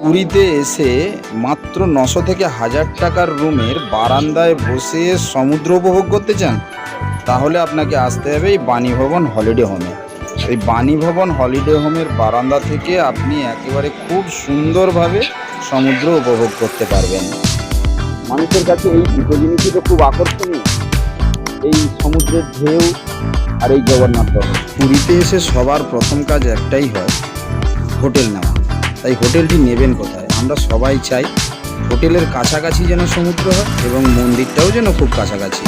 পুরীতে এসে মাত্র নশো থেকে হাজার টাকার রুমের বারান্দায় বসে সমুদ্র উপভোগ করতে চান, তাহলে আপনাকে আসতে হবে এই বাণী ভবন হলিডে হোমে। এই বাণী ভবন হলিডে হোমের বারান্দা থেকে আপনি একেবারে খুব সুন্দরভাবে সমুদ্র উপভোগ করতে পারবেন। মানুষের কাছে এই দুটো জিনিসই তো খুব আকর্ষণীয়। এই সমুদ্রের ঢেউ আর এই জগন্নাথ পুরীতে এসে সবার প্রথম কাজ একটাই হয়, হোটেল নেওয়া। তাই হোটেলটি নেবেন কোথায়? আমরা সবাই চাই হোটেলের কাছাকাছি যেন সমুদ্র হয় এবং মন্দিরটাও যেন খুব কাছাকাছি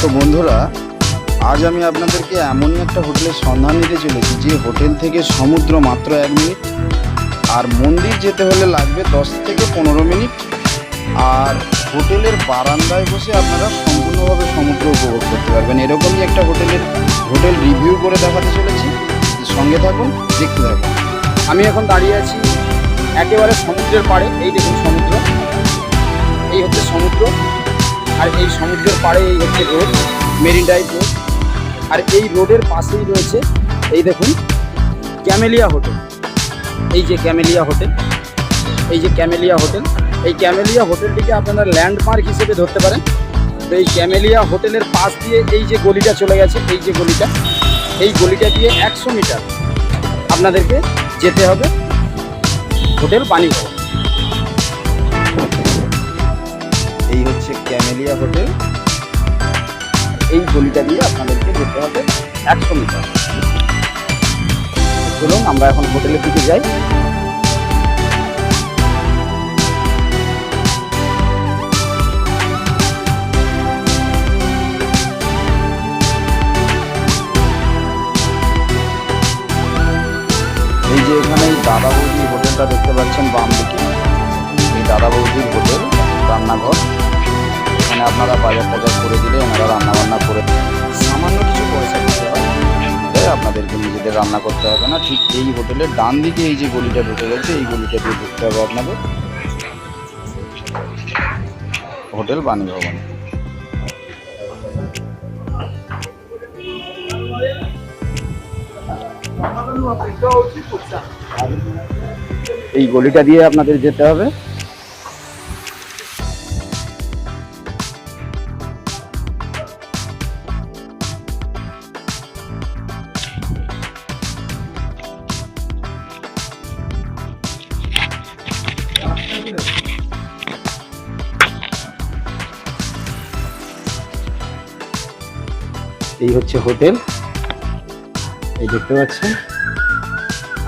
তো বন্ধুরা, আজ আমি আপনাদেরকে এমনই একটা হোটেলের সন্ধান দিতে চলেছি যে হোটেল থেকে সমুদ্র মাত্র এক মিনিট আর মন্দির যেতে হলে লাগবে দশ থেকে পনেরো মিনিট। আর হোটেলের বারান্দায় বসে আপনারা সম্পূর্ণভাবে সমুদ্র উপভোগ করতে পারবেন। এরকমই একটা হোটেলের হোটেল রিভিউ করে দেখাতে চলেছি। সঙ্গে থাকুন, দেখতে থাকুন। আমি এখন দাঁড়িয়ে আছি একেবারে সমুদ্রের পাড়ে, এই দেখুন সমুদ্র। এই হচ্ছে সমুদ্র, আর এই সমুদ্রের পাড়ে এই হচ্ছে রোড, মেরিন ড্রাইভ রোড। আর এই রোডের পাশেই রয়েছে, এই দেখুন, ক্যামেলিয়া হোটেল। এই যে ক্যামেলিয়া হোটেল, এই যে ক্যামেলিয়া হোটেল। এই ক্যামেলিয়া হোটেলটিকে আপনারা ল্যান্ডমার্ক হিসেবে ধরতে পারেন। তো এই ক্যামেলিয়া হোটেলের পাশ দিয়ে এই যে গলিটা চলে গেছে, এই যে গলিটা, এই গলিটা দিয়ে একশো মিটার। আপনাদেরকে যেতে হবে। হোটেল পানিঘর এই হচ্ছে ক্যামেলিয়া হোটেল। এই গলিটা দিয়ে আপনাদেরকে যেতে হবে একশো মিটার। চলুন, আমরা এখন হোটেলের দিকে যাই। যে এখানে দাদা বৌদি হোটেলটা দেখতে পাচ্ছেন বাম দিকে। এই দাদা বৌদির হোটেল, রান্নাঘর। এখানে আপনারা বাজার টাজার করে দিলে এনারা রান্না বান্না করে। সামান্য কিছু পয়সা দিতে হয় আপনাদেরকে নিজেদের রান্না করতে হবে না। ঠিক এই হোটেলের ডান দিকে এই যে গলিটা ঢুকে গেছে, এই গলিটা দিয়ে ঢুকতে হবে আপনাদের। হোটেল বাণী ভবন। এই গলিটা দিয়ে আপনাদের যেতে হবে। এই হচ্ছে হোটেল। এই দেখতে পাচ্ছেন।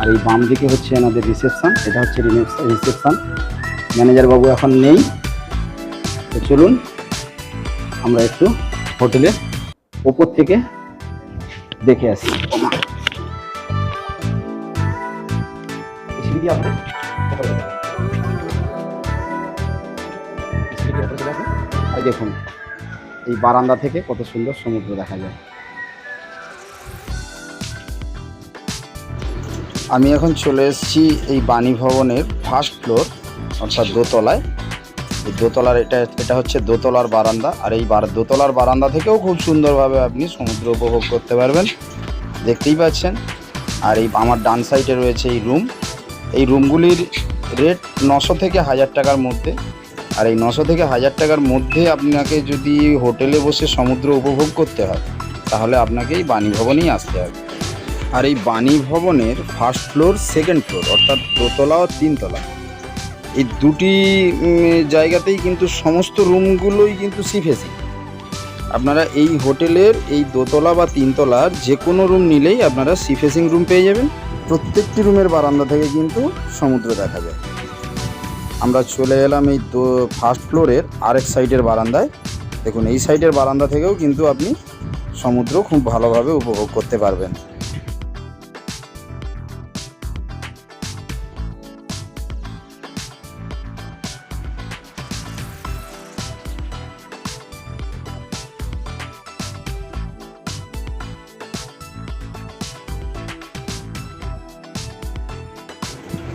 আর এই বাম দিকে হচ্ছে আমাদের রিসেপশন এটা হচ্ছে রিসেপশন ম্যানেজার বাবু এখন নেই। তো চলুন, আমরা একটু হোটেলের ওপর থেকে দেখে আসি। দেখুন, এই বারান্দা থেকে কত সুন্দর সমুদ্র দেখা যায়। আমি এখন চলে এসেছি এই বাণী ভবনের ফার্স্ট ফ্লোর অর্থাৎ দোতলায়। এই দোতলার এটা এটা হচ্ছে দোতলার বারান্দা। আর এই বার, দোতলার বারান্দা থেকেও খুব সুন্দরভাবে আপনি সমুদ্র উপভোগ করতে পারবেন। দেখতেই পাচ্ছেন। আর এই আমার ডান সাইডে রয়েছে এই রুম এই রুমগুলির রেট নশো থেকে হাজার টাকার মধ্যে। আর এই নশো থেকে হাজার টাকার মধ্যে আপনাকে যদি হোটেলে বসে সমুদ্র উপভোগ করতে হয়, তাহলে আপনাকে এই বাণী ভবনেই আসতে হবে। আর এই বাণী ভবনের ফার্স্ট ফ্লোর সেকেন্ড ফ্লোর অর্থাৎ দোতলা ও তিনতলা। এই দুটি জায়গাতেই কিন্তু সমস্ত রুমগুলোই কিন্তু সি সিফেসি আপনারা এই হোটেলের এই দোতলা বা তিনতলার যে কোনো রুম নিলেই আপনারা সিফেসিং রুম পেয়ে যাবেন। প্রত্যেকটি রুমের বারান্দা থেকে কিন্তু সমুদ্র দেখা যায়। আমরা চলে এলাম এই ফার্স্ট ফ্লোরের আরেক সাইডের বারান্দায়। দেখুন, এই সাইডের বারান্দা থেকেও কিন্তু আপনি সমুদ্র খুব ভালোভাবে উপভোগ করতে পারবেন।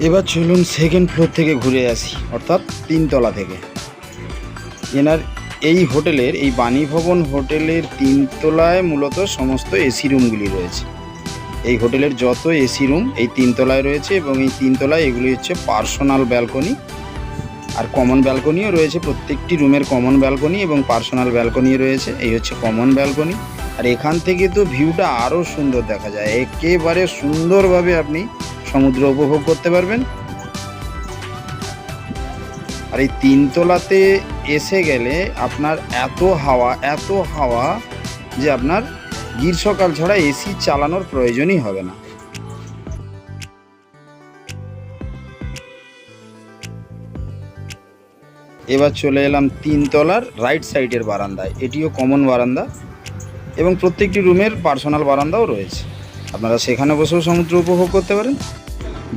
এবার চলুন সেকেন্ড ফ্লোর থেকে ঘুরে আসি, অর্থাৎ তিনতলা থেকে। এনার এই হোটেলের, এই বাণী ভবন হোটেলের তিনতলায় মূলত সমস্ত এসি রুমগুলি রয়েছে। এই হোটেলের যত এসি রুম এই তিনতলায় রয়েছে এবং এই তিনতলায় এগুলি হচ্ছে পার্সোনাল ব্যালকনি আর কমন ব্যালকনিও রয়েছে। প্রত্যেকটি রুমের কমন ব্যালকনি এবং পার্সোনাল ব্যালকনি রয়েছে। এই হচ্ছে কমন ব্যালকনি আর এখান থেকে তো ভিউটা আরও সুন্দর দেখা যায়। একেবারে সুন্দরভাবে আপনি সমুদ্র উপভোগ করতে পারবেন। আর এই তিনতলাতে এসে গেলে আপনার এত হাওয়া এত হাওয়া যে আপনার গ্রীষ্মকাল ছাড়া এসি চালানোর প্রয়োজনই হবে না। এবার চলে এলাম তিনতলার রাইট সাইডের বারান্দায় এটিও কমন বারান্দা এবং প্রত্যেকটি রুমের পার্সোনাল বারান্দাও রয়েছে। আপনারা সেখানে বসেও সমুদ্র উপভোগ করতে পারেন।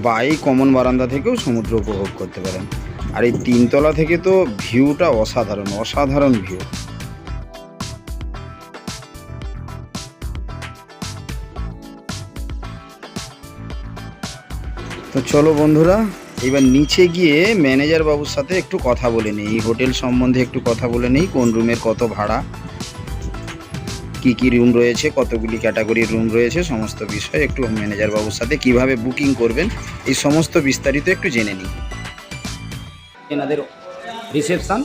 বা এই কমন বারান্দা থেকেও সমুদ্র উপভোগ করতে পারেন। আর এই তিনতলা থেকে তো ভিউটা অসাধারণ অসাধারণ ভিউ। তো চলো বন্ধুরা, এবার নিচে গিয়ে ম্যানেজার বাবুর সাথে একটু কথা বলে নিই। এই হোটেল সম্বন্ধে একটু কথা বলে নিই, কোন রুমের কত ভাড়া। কি কি রুম রয়েছে কতগুলি ক্যাটাগরির রুম রয়েছে সমস্ত বিষয় একটু ম্যানেজার বাবুর সাথে কীভাবে বুকিং করবেন এই সমস্ত বিস্তারিত একটু জেনে নিই। এনাদের রিসেপশন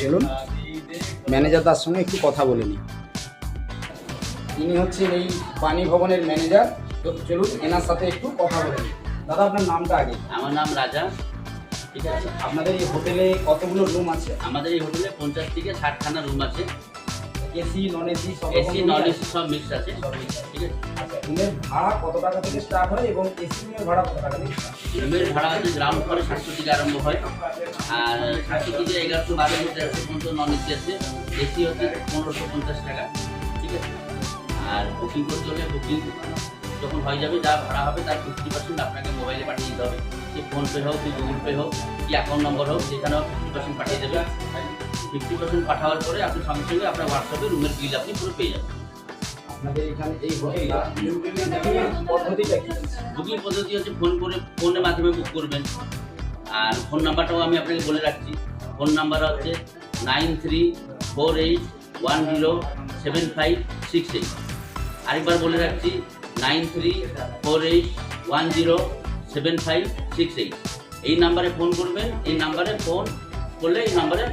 চলুন ম্যানেজার তার সঙ্গে একটু কথা বলে নিই। ইনি হচ্ছেন এই পানি ভবনের ম্যানেজার চলুন এনার সাথে একটু কথা বলে নিই। দাদা আপনার নামটা আগে। আমার নাম রাজা। ঠিক আছে। আপনাদের এই হোটেলে কতগুলো রুম আছে? আমাদের এই হোটেলে পঞ্চাশ থেকে ষাটখানা রুম আছে। এসি নন এসি সব এসি নন এসি সব মিক্স আছে। ঠিক আছে। আচ্ছা রুমের ভাড়া কত টাকা থেকে স্টার্ট হয় এবং এসি রুমের ভাড়া কত টাকা থেকে রুমের ভাড়া হচ্ছে গ্রাউন্ড ফ্লোরে সাতশো থেকে আরম্ভ হয়। আর সাতশো থেকে এগারোশো বারো মিটার আছে পর্যন্ত নন এসি আছে। এসি হচ্ছে পনেরোশো পঞ্চাশ টাকা। ঠিক আছে? আর বুকিং করতে হলে বুকিং যখন হয়ে যাবে যা ভাড়া হবে তার ফিফটি পার্সেন্ট আপনাকে মোবাইলে পাঠিয়ে দিতে হবে। সে ফোনপে হোক কি গুগল পে হোক কি অ্যাকাউন্ট নম্বর হোক যেখানে ফিফটি পার্সেন্ট পাঠিয়ে দেবে। ফিফটি পার্সেন্ট পাঠানোর পরে আপনি সঙ্গে সঙ্গে আপনার হোয়াটসঅ্যাপে রুমের বিল আপনি পুরো পেয়ে যাবেন। আপনাদের এখানে এই পদ্ধতিটা কি? বুকিং পদ্ধতি হচ্ছে ফোন করে ফোনের মাধ্যমে বুক করবেন। আর ফোন নাম্বারটাও আমি আপনাকে বলে রাখছি। ফোন নাম্বার হচ্ছে nine three four eight one zero seven five six eight আরেকবার বলে রাখছি nine three four eight one zero seven five six eight এই নাম্বারে ফোন করবেন এই নাম্বারে ফোন করলে এই নাম্বারে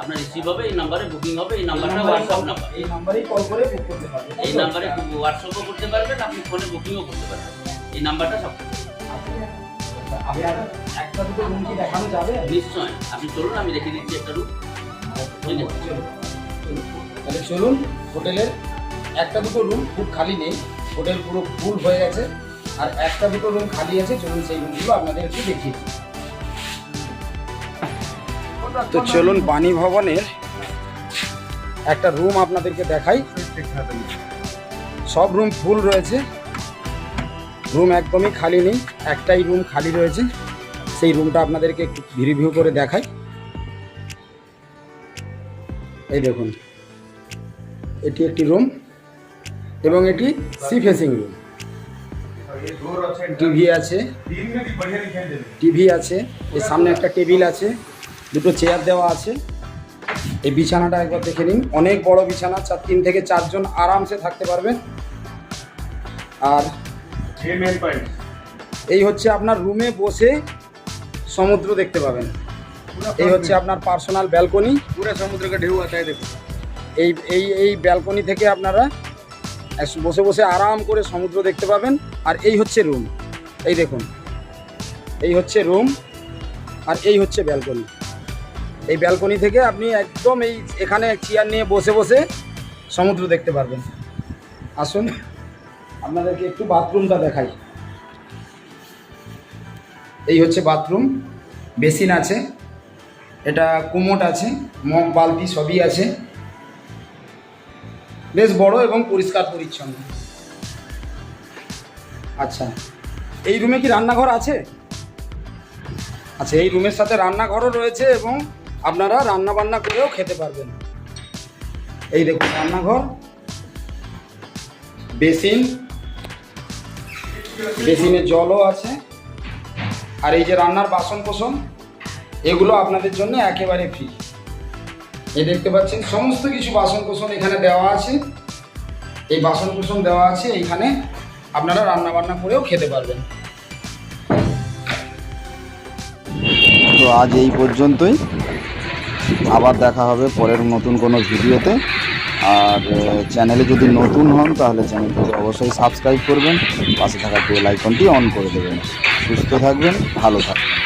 আপনার রিসিভ হবে এই নাম্বারে বুকিং হবে এই নাম্বারটা হোয়াটসঅ্যাপ নাম্বার এই নাম্বারেই কল করে বুক করতে পারবেন। এই নাম্বারে হোয়াটসঅ্যাপও করতে পারবেন আপনি ফোনে বুকিংও করতে পারবেন। এই নাম্বারটা সব একটা দুটো রুম কি দেখানো যাবে? নিশ্চয়। আপনি চলুন আমি রেখে দিচ্ছি একটা রুম। তাহলে চলুন হোটেলের একটা দুটো রুম খুব খালি নেই। হোটেল পুরো ফুল হয়ে গেছে। আর একটা দুটো রুম খালি আছে, চলুন সেই রুমগুলো আপনাদের একটু দেখিয়ে দিই। তো চলুন বাণী ভবনের একটা রুম আপনাদেরকে দেখাই। সব রুম ফুল রয়েছে। রুম একদমই খালি নেই, একটাই রুম খালি রয়েছে। সেই রুমটা আপনাদেরকে একটু রিভিউ করে দেখাই। এই দেখুন, এটি একটি রুম এবং এটি সি ফেসিং রুম টিভি আছে। টিভি আছে এর সামনে একটা টেবিল আছে দুটো চেয়ার দেওয়া আছে। এই বিছানাটা একবার দেখে নিন। অনেক বড় বিছানা চার তিন থেকে চারজন আরামসে থাকতে পারবেন। আর এই হচ্ছে আপনার রুমে বসে সমুদ্র দেখতে পাবেন। এই হচ্ছে আপনার পার্সোনাল ব্যালকনি। পুরো সমুদ্রকে ঢেউ আছে দেখুন। এই এই এই ব্যালকনি থেকে আপনারা বসে বসে আরাম করে সমুদ্র দেখতে পাবেন। আর এই হচ্ছে রুম এই দেখুন। এই হচ্ছে রুম আর এই হচ্ছে ব্যালকনি এই ব্যালকনি থেকে আপনি একদম এই এখানে চেয়ার নিয়ে বসে বসে সমুদ্র দেখতে পারবেন। আসুন, আপনাদেরকে একটু বাথরুমটা দেখাই। এই হচ্ছে বাথরুম বেসিন আছে। এটা কুমোট আছে। মগ, বালতি সবই আছে। বেশ বড় এবং পরিষ্কার পরিচ্ছন্ন। আচ্ছা। এই রুমে কি রান্নাঘর আছে? আচ্ছা এই রুমের সাথে রান্নাঘরও রয়েছে এবং আপনারা রান্না বান্না করেও খেতে পারবেন। এই দেখুন রান্নাঘর। বেসিন। বেসিনে জলও আছে। আর এই যে রান্নার বাসন কোসন এগুলো আপনাদের জন্য একেবারে ফ্রি এই দেখতে পাচ্ছেন, সমস্ত কিছু বাসন কোসন এখানে দেওয়া আছে। এই বাসন কুসন দেওয়া আছে এইখানে আপনারা রান্না বান্না করেও খেতে পারবেন। তো আজ এই পর্যন্তই। আবার দেখা হবে পরের নতুন কোনো ভিডিওতে। আর চ্যানেলে যদি নতুন হন, তাহলে চ্যানেলটিকে অবশ্যই সাবস্ক্রাইব করবেন। পাশে থাকা বেল আইকনটি অন করে দেবেন। সুস্থ থাকবেন, ভালো থাকবেন।